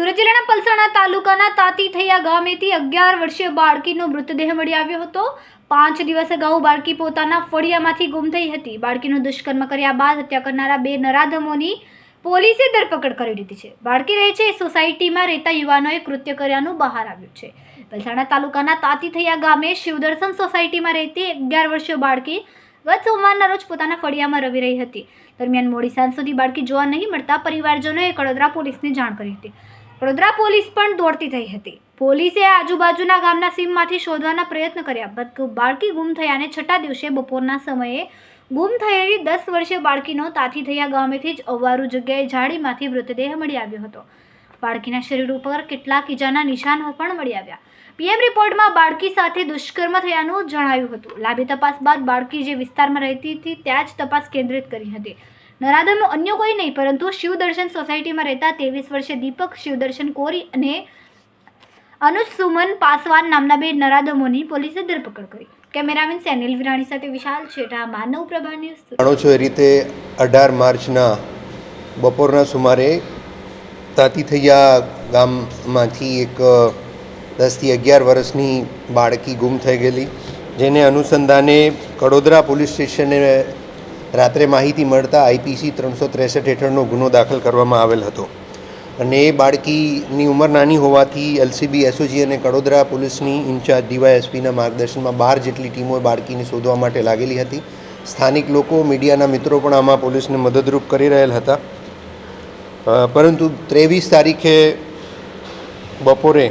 પલસાણા તાલુકાના તાતી થયા ગામેથી અગિયાર વર્ષીય બાળકીનો મૃતદેહ મળી આવ્યો હતો. પાંચ દિવસ અગાઉ બાળકી પોતાના ફળિયામાંથી ગુમ થઈ હતી. બાળકીનું દુષ્કર્મ કર્યા બાદ હત્યા કરનારા બે નરાધમોની પોલીસે ધરપકડ કરી લીધી છે. બાળકી રહે છે સોસાયટીમાં રહેતા યુવાનોએ કૃત્ય કર્યાનું બહાર આવ્યું છે. પલસાણા તાલુકાના તાતી થયા ગામે શિવદર્શન સોસાયટીમાં રહેતી અગિયાર વર્ષીય બાળકી ગત સોમવારના રોજ પોતાના ફળિયામાં રવી રહી હતી. દરમિયાન મોડી સાંજ સુધી બાળકી જોવા નહીં મળતા પરિવારજનોએ કડોદરા પોલીસને જાણ કરી હતી. વડોદરા પોલીસ પણ દોડતી થઈ હતી. પોલીસે આજુબાજુના ગામના સીમમાંથી શોધવાના પ્રયત્ન કર્યા. પરંતુ બાળકી ગુમ થયાને છઠ્ઠા દિવસે બપોરના સમયે ગુમ થયેલી દસ વર્ષે બાળકીનો તાથી થયા ગામેથી જ અવારું જગ્યાએ ઝાડીમાંથી મૃતદેહ મળી આવ્યો હતો. બાળકીના શરીર ઉપર કેટલાક ઈજાના નિશાનો પણ મળી આવ્યા. પીએમ રિપોર્ટમાં બાળકી સાથે દુષ્કર્મ થયાનું જણાવ્યું હતું. લાંબી તપાસ બાદ બાળકી જે વિસ્તારમાં રહેતી હતી, ત્યાં જ તપાસ કેન્દ્રિત કરી હતી. નરાધમનો અન્ય કોઈ નહીં, પરંતુ શિવદર્શન સોસાયટીમાં રહેતા ત્રેવીસ વર્ષે દીપક શિવદર્શન કોરી અને અનુજ સુમન પાસવાન નામના બે નરાધમોની પોલીસે ધરપકડ કરી. કેમેરામેન સેનિલ વિરાણી સાથે વિશાલ છેટા માનવ પ્રભા ન્યૂઝ જાણો છો એ રીતે અઢાર માર્ચના બપોરના સુમારે તાતીથૈયા ગામમાંથી એક દસથી અગિયાર વર્ષની બાળકી ગુમ થઈ ગયેલી, જેને અનુસંધાને કડોદરા પોલીસ સ્ટેશને રાત્રે માહિતી મળતા આઈપીસી ત્રણસો ત્રેસઠ હેઠળનો ગુનો દાખલ કરવામાં આવેલ હતો. અને એ બાળકીની ઉંમર નાની હોવાથી એલસીબી, એસઓજી અને કડોદરા પોલીસની ઇન્ચાર્જ ડીવાયએસપીના માર્ગદર્શનમાં બાર જેટલી ટીમો બાળકીને શોધવા માટે લાગેલી હતી. સ્થાનિક લોકો, મીડિયાના મિત્રો પણ આમાં પોલીસને મદદરૂપ કરી રહેલ હતા. પરંતુ ત્રેવીસ તારીખે બપોરે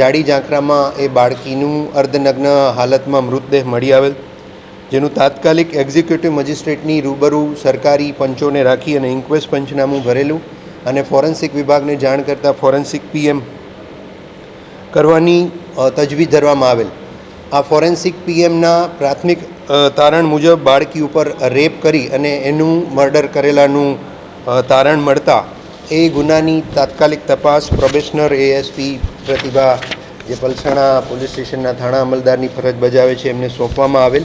જાડી ઝાંખરામાં એ બાળકીનું અર્ધનગ્ન હાલતમાં મૃતદેહ મળી આવેલ. જેનું તાત્કાલિક એક્ઝિક્યુટિવ મજિસ્ટ્રેટની રૂબરૂ સરકારી પંચોને રાખી અને ઇન્ક્વેસ્ટ પંચનામું ભરેલું અને ફોરેન્સિક વિભાગને જાણ કરતાં ફોરેન્સિક પીએમ કરવાની તજવીજ ધરવામાં આવેલ. આ ફોરેન્સિક પીએમના પ્રાથમિક તારણ મુજબ બાળકી ઉપર રેપ કરી અને એનું મર્ડર કરેલાનું તારણ મળતા એ ગુનાની તાત્કાલિક તપાસ પ્રોબેશનર એએસપી પ્રતિભા જે પલસાણા પોલીસ સ્ટેશનના થાણા અમલદારની ફરજ બજાવે છે, એમને સોંપવામાં આવેલ.